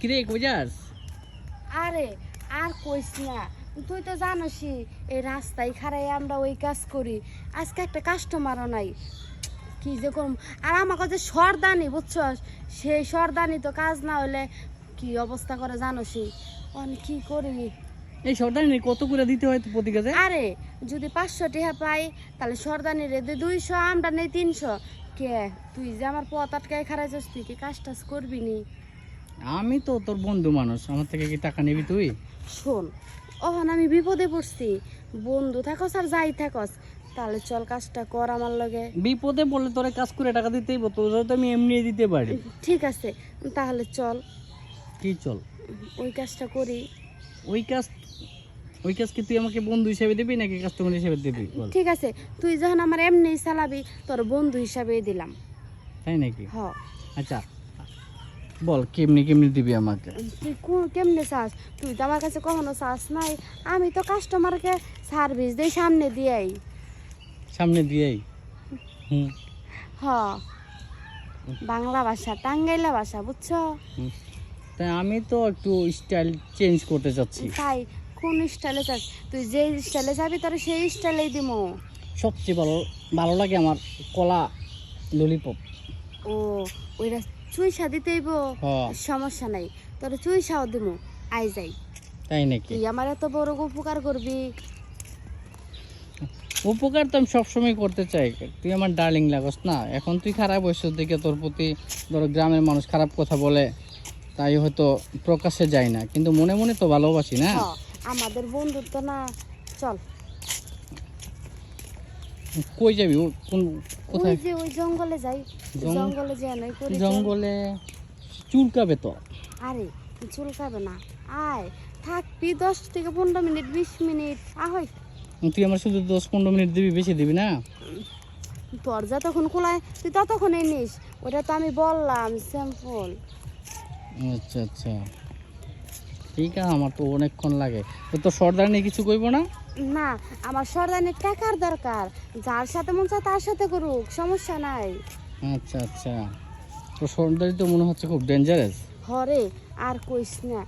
কিরে কই যাস? আরে আর কইস না তুই তো জানোসই এই রাস্তায় খারাই আমরা ওই কাজ করি। আজকে একটা কাস্টমারও নাই। কি যে করম আর আমার কাছে সরদানি বুঝছস? সেই সরদানি তো কাজ না হলে কি অবস্থা করে জানোসই? অনেক কি করি? এই সর্দানি কত করে দিতে হয় প্রতি কাজে আরে যদি পাঁচশো টাকা পাই তাহলে সরদানি রে দে দুইশো আমরা নেই তিনশো। কে তুই যে আমার পথ আটকায় খারাই যাস তুই কি কাজ টাজ করবি নি? আমি তো তোর বন্ধু মানুষ। আমার থেকে কি টাকা নিবি তুই? শোন ওখানে আমি বিপদে পড়ছি। বন্ধু থাকস আর যাই থাকস। তাহলে চল কাজটা কর আমার লগে। বিপদে বললে তোরে কাজ করে টাকা দিতেই তোর তো আমি এমনি দিতে পারি। ঠিক আছে তাহলে চল। কি চল? ওই কাজটা করি। ওই কাজ ওই কাজ কি তুই আমাকে বন্ধু হিসেবে দিবি নাকি কাস্টমার হিসেবে দিবি? বল। ঠিক আছে তুই যখন আমার এমনি চালাবি তোর বন্ধু হিসাবে দিলাম। তাই নাকি? হ। আচ্ছা বল কেমনি কেমনি দিবি আমাকে? তুই কেমনে চাস? তুই তো আমার কাছে কখনো চাস নাই। আমি তো কাস্টমারকে সার্ভিস দিই সামনে দিয়েই। সামনে দিয়েই? হুম। হ। বাংলা ভাষা টাঙ্গাইলা ভাষা বুঝছ। তাই আমি তো একটু স্টাইল চেঞ্জ করতে চাচ্ছি তাই কোন স্টাইলে চাস তুই যে স্টাইলে যাবি তোর সেই স্টাইলেই দিমো। সবচেয়ে ভালো ভালো লাগে আমার কলা ললিপপ ও ওইটা চুইসা দিতেইব সমস্যা নাই। তোর চুইসাও দিমু আই যাই। তাই নাকি? তুই আমার এত বড় উপকার করবি। উপকার তো আমি সবসময় করতে চাই। তুই আমার ডার্লিং লাগস না। এখন তুই খারাপ বয়সের দিকে তোর প্রতি ধর গ্রামের মানুষ খারাপ কথা বলে তাই হয়তো প্রকাশে যায় না। কিন্তু মনে মনে তো ভালোবাসি না? আমাদের বন্ধুত্ব না চল। কই যাবি? কোন কোথায়? যে ওই জঙ্গলে যাই। জঙ্গলে যে নই করি জঙ্গলে চুলকাবে তো? আরে চুলকাবে না। আয় থাকবি দশ থেকে পনেরো মিনিট বিশ মিনিট। আহই। তুই আমার শুধু দশ পনেরো মিনিট দিবি বেশি দিবি না? তোর যতক্ষণ খোলায় তুই ততক্ষণই নিস। ওটা তো আমি বললাম স্যাম্পল আচ্ছা আচ্ছা। ঠিক আছে আমার তো অনেকক্ষণ লাগে। তো তোর সর্দার নিয়ে কিছু কইব না? না আমার সরদানের টাকার দরকার। যার সাথে মন চায় তার সাথে করুক সমস্যা নাই। আচ্ছা আচ্ছা। তোর সর্দারি তো মনে হচ্ছে খুব ডেঞ্জারাস হরে আর কইস না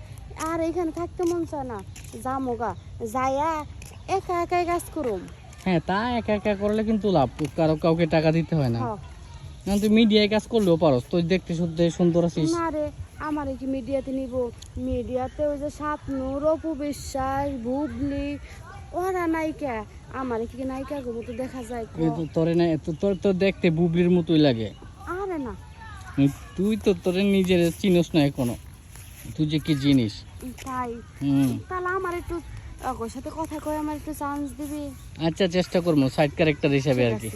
আর এখানে থাকতে মন চায় না। যামোগা যাইয়া একা একাই কাজ করুম। হ্যাঁ তা একা একা করলে কিন্তু লাভ কারও কাউকে টাকা দিতে হয় না। না তুই মিডিয়ায় কাজ করলেও পারো তুই দেখতে শুনতে সুন্দর আছিস। না রে আমার কি মিডিয়াতে নিব? মিডিয়াতে ওই যে স্বপ্নুর অপু বিশ্বাস বুবলি ওরা নায়িকা আমার কি নায়িকা গো মতো দেখা যায়? তো তোরে না তো তোর তো দেখতে বুবলির মতোই লাগে। আরে না। তুই তো তোরে নিজের চিনিস না এখনও। তুই যে কি জিনিস। তাই। তাহলে আমার একটু ওর সাথে কথা কই আমার একটু চান্স দিবি? আচ্ছা চেষ্টা করব সাইড ক্যারেক্টার হিসাবে আর কি।